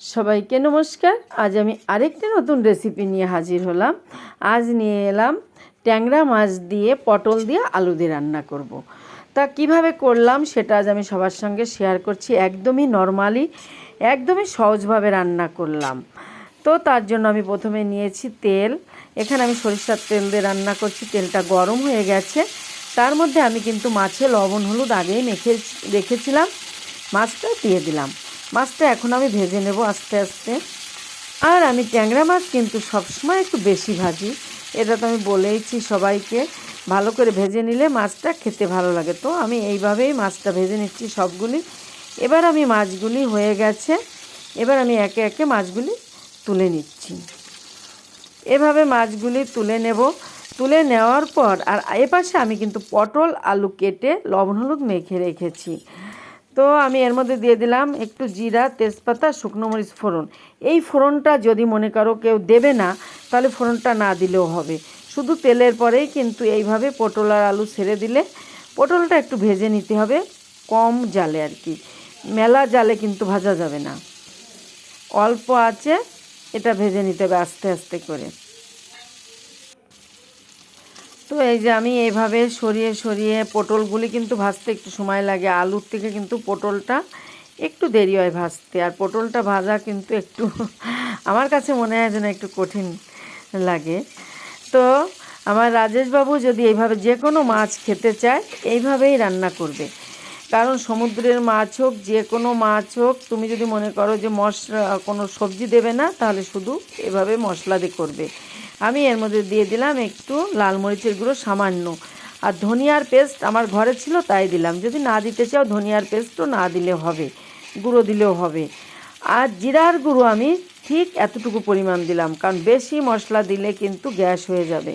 সবাইকে নমস্কার। আজ আমি আরেকটি নতুন রেসিপি নিয়ে হাজির হলাম। আজ নিয়ে এলাম ট্যাংরা মাছ দিয়ে পটল দিয়ে আলু দিয়ে রান্না করব। তা কীভাবে করলাম সেটা আজ আমি সবার সঙ্গে শেয়ার করছি। একদমই নর্মালি একদমই সহজভাবে রান্না করলাম। তো তার জন্য আমি প্রথমে নিয়েছি তেল। এখানে আমি সরিষার তেল দিয়ে রান্না করছি। তেলটা গরম হয়ে গেছে। তার মধ্যে আমি কিন্তু মাছে লবণ, হলুদ আগেই মেখে রেখেছিলাম। মাছটা দিয়ে দিলাম। মাছটা এখন আমি ভেজে নেব আস্তে আস্তে। আর আমি ট্যাংরা মাছ কিন্তু সবসময় একটু বেশি ভাজি। এটা তো আমি বলেইছি সবাইকে, ভালো করে ভেজে নিলে মাছটা খেতে ভালো লাগে। তো আমি এইভাবেই মাছটা ভেজে নিচ্ছি সবগুলি। এবার আমি মাছগুলি হয়ে গেছে। এবার আমি একে একে মাছগুলি তুলে নিচ্ছি। এভাবে মাছগুলি তুলে নেব। তুলে নেওয়ার পর আর এপাশে আমি কিন্তু পটল, আলু কেটে লবণ, হলুদ মেখে রেখেছি। তো আমি এর মধ্যে দিয়ে দিলাম একটু জিরা, তেজপাতা, শুকনো মরিচ ফোড়ন। এই ফোড়নটা যদি মনে করো কেউ দেবে না, তাহলে ফোড়নটা না দিলেও হবে। শুধু তেলের পরেই কিন্তু এইভাবে পটল আর আলু ছেড়ে দিলে পটলটা একটু ভেজে নিতে হবে, কম জালে আর কি। মেলা জালে কিন্তু ভাজা যাবে না। অল্প আছে, এটা ভেজে নিতে হবে আস্তে আস্তে করে। তো এই যে আমি এইভাবে সরিয়ে সরিয়ে পটলগুলি কিন্তু ভাজতে একটু সময় লাগে। আলুর থেকে কিন্তু পটলটা একটু দেরি হয় ভাজতে। আর পটলটা ভাজা কিন্তু একটু আমার কাছে মনে হয় যেন একটু কঠিন লাগে। তো আমার রাজেশবাবু যদি এইভাবে যে কোনো মাছ খেতে চায়, এইভাবেই রান্না করবে। কারণ সমুদ্রের মাছ হোক, যে কোনো মাছ হোক, তুমি যদি মনে করো যে মশলা কোনো সবজি দেবে না, তাহলে শুধু এভাবে মশলা দিয়ে করবে। আমি এর মধ্যে দিয়ে দিলাম একটু লাল মরিচের গুঁড়ো সামান্য। আর ধনিয়ার পেস্ট আমার ঘরে ছিল, তাই দিলাম। যদি না দিতে চাও, ধনিয়ার পেস্টও না দিলে হবে, গুঁড়ো দিলেও হবে। আর জিরার গুঁড়ো আমি ঠিক এতটুকু পরিমাণ দিলাম, কারণ বেশি মশলা দিলে কিন্তু গ্যাস হয়ে যাবে।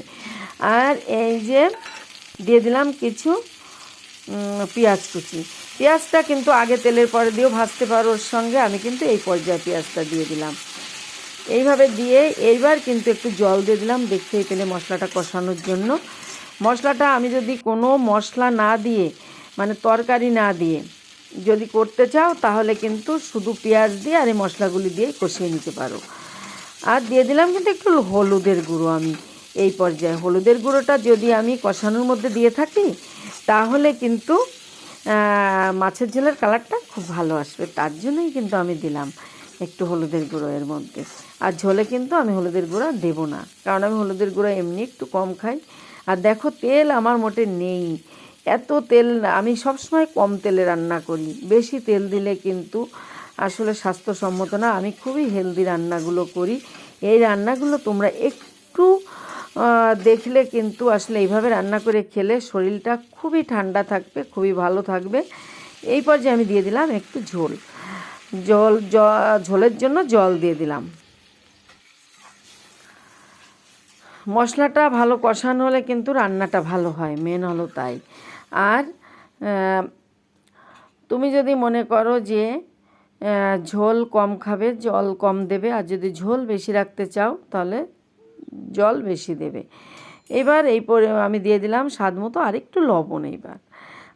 আর এই যে দিয়ে দিলাম কিছু পেঁয়াজ কুচি। পেঁয়াজটা কিন্তু আগে তেলের পরে দিয়েও ভাজতে পারো ওর সঙ্গে, আমি কিন্তু এই পর্যায়ে পেঁয়াজটা দিয়ে দিলাম। এইভাবে দিয়ে এইবার কিন্তু একটু জল দিয়ে দিলাম। দেখতেই পেলে মশলাটা কষানোর জন্য। মশলাটা আমি যদি কোনো মশলা না দিয়ে মানে তরকারি না দিয়ে যদি করতে চাও, তাহলে কিন্তু শুধু পেঁয়াজ দিয়ে আর এই মশলাগুলি দিয়ে কষিয়ে নিতে পারো। আর দিয়ে দিলাম কিন্তু একটু হলুদের গুঁড়ো আমি এই পর্যায়ে। হলুদের গুঁড়োটা যদি আমি কষানোর মধ্যে দিয়ে থাকি, তাহলে কিন্তু মাছের ঝোলের কালারটা খুব ভালো আসবে। তার জন্যই কিন্তু আমি দিলাম। একটু হলুদের গুঁড়ো এর মধ্যে। আর ঝোলে কিন্তু আমি হলুদের গুঁড়ো দেবো না, কারণ আমি হলুদের গুঁড়ো এমনি একটু কম খাই। আর দেখো, তেল আমার মোটে নেই। এত তেল, আমি সবসময় কম তেলে রান্না করি। বেশি তেল দিলে কিন্তু আসলে স্বাস্থ্যসম্মত না। আমি খুবই হেলদি রান্নাগুলো করি। এই রান্নাগুলো তোমরা একটু দেখলে কিন্তু আসলে এইভাবে রান্না করে খেলে শরীরটা খুবই ঠান্ডা থাকবে, খুবই ভালো থাকবে। এই পর্যায়ে আমি দিয়ে দিলাম একটু ঝোল। জল ঝোলের জন্য জল দিয়ে দিলাম। মশলাটা ভালো কষানো হলে কিন্তু রান্নাটা ভালো হয় মেন হলো তাই। আর তুমি যদি মনে করো যে ঝোল কম খাবে, জল কম দেবে, আর যদি ঝোল বেশি রাখতে চাও, তাহলে জল বেশি দেবে। এবার এই পরে আমি দিয়ে দিলাম স্বাদ মতো আরেকটু লবণ এইবার।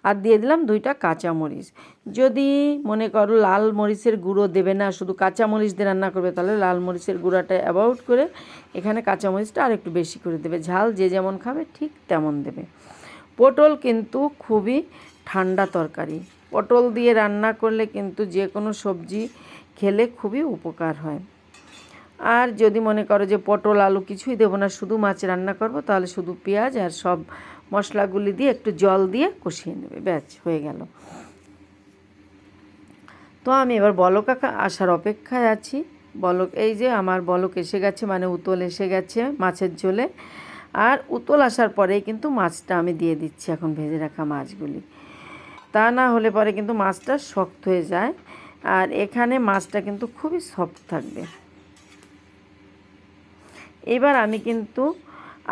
আর দিয়ে দিলাম দুইটা কাঁচা মরিচ যদি মনে করো লাল মরিচের গুঁড়ো দেবে না, শুধু কাঁচা মরিচ দিয়ে রান্না করবে, তাহলে লাল মরিচের গুঁড়াটা অ্যাবাউট করে এখানে কাঁচা মরিচটা আর একটু বেশি করে দেবে। ঝাল যে যেমন খাবে, ঠিক তেমন দেবে। পটল কিন্তু খুবই ঠান্ডা তরকারি। পটল দিয়ে রান্না করলে কিন্তু যে কোনো সবজি খেলে খুবই উপকার হয়। আর যদি মনে করো যে পটল, আলু কিছুই দেবো না, শুধু মাছ রান্না করব, তাহলে শুধু পেঁয়াজ আর সব মশলাগুলি দিয়ে একটু জল দিয়ে কষিয়ে নেবে। ব্যাচ হয়ে গেল। তো আমি এবার বলক আসার অপেক্ষায় আছি। বলক, এই যে আমার বলক এসে গেছে মানে উতল এসে গেছে মাছের ঝোলে। আর উতল আসার পরেই কিন্তু মাছটা আমি দিয়ে দিচ্ছি এখন ভেজে রাখা মাছগুলি। তা না হলে পরে কিন্তু মাছটা শক্ত হয়ে যায়। আর এখানে মাছটা কিন্তু খুবই সফট থাকবে। এবার আমি কিন্তু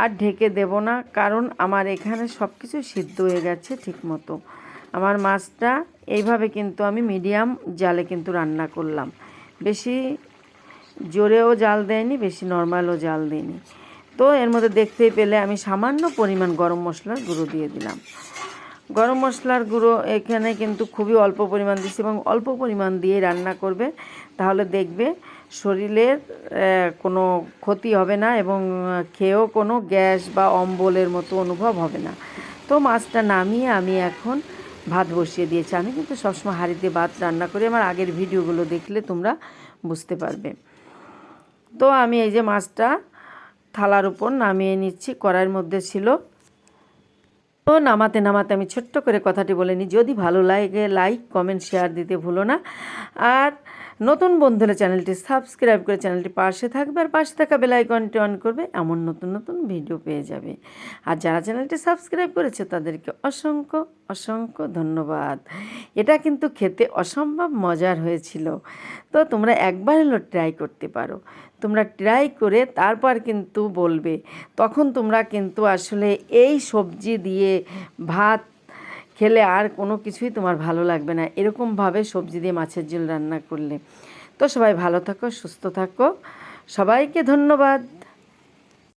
আর ঢেকে দেব না, কারণ আমার এখানে সব কিছু সিদ্ধ হয়ে গেছে ঠিক মতো আমার মাছটা এইভাবে কিন্তু আমি মিডিয়াম জালে কিন্তু রান্না করলাম। বেশি জোরেও জাল দেয়নি, বেশি নর্মালও জাল দেয়নি। তো এর মধ্যে দেখতেই পেলে আমি সামান্য পরিমাণ গরম মশলার গুঁড়ো দিয়ে দিলাম। গরম মশলার গুঁড়ো এখানে কিন্তু খুবই অল্প পরিমাণ দিচ্ছি এবং অল্প পরিমাণ দিয়ে রান্না করবে। তাহলে দেখবে শরীরের কোনো ক্ষতি হবে না এবং খেয়েও কোনো গ্যাস বা অম্বলের মতো অনুভব হবে না। তো মাছটা নামিয়ে আমি এখন ভাত বসিয়ে দিয়েছি। আমি কিন্তু সবসময় হাঁড়িতে ভাত রান্না করি। আমার আগের ভিডিওগুলো দেখলে তোমরা বুঝতে পারবে। তো আমি এই যে মাছটা থালার উপর নামিয়ে নিচ্ছি। কড়াইয়ের মধ্যে ছিল তো নামাতে নামাতে আমি ছোট্ট করে কথাটি বলে নিই। যদি ভালো লাগে লাইক কমেন্ট শেয়ার দিতে ভুলো না। আর নতুন বন্ধুরা চ্যানেলটি সাবস্ক্রাইব করে চ্যানেলটি পাশে থাকবে আর পাশে থাকা বেল আইকনটি অন করবে, এমন নতুন নতুন ভিডিও পেয়ে যাবে। আর যারা চ্যানেলটি সাবস্ক্রাইব করেছে, তাদেরকে অসংখ্য অসংখ্য ধন্যবাদ। এটা কিন্তু খেতে অসম্ভব মজার হয়েছিল। তো তোমরা একবার হলো ট্রাই করতে পারো। তোমরা ট্রাই করে তারপর কিন্তু বলবে। তখন তোমরা কিন্তু আসলে এই সবজি দিয়ে ভাত খেলে আর কোনো কিছুই তোমার ভালো লাগবে না। এরকমভাবে সবজি দিয়ে মাছের ঝোল রান্না করলে। তো সবাই ভালো থাকো, সুস্থ থাকো। সবাইকে ধন্যবাদ।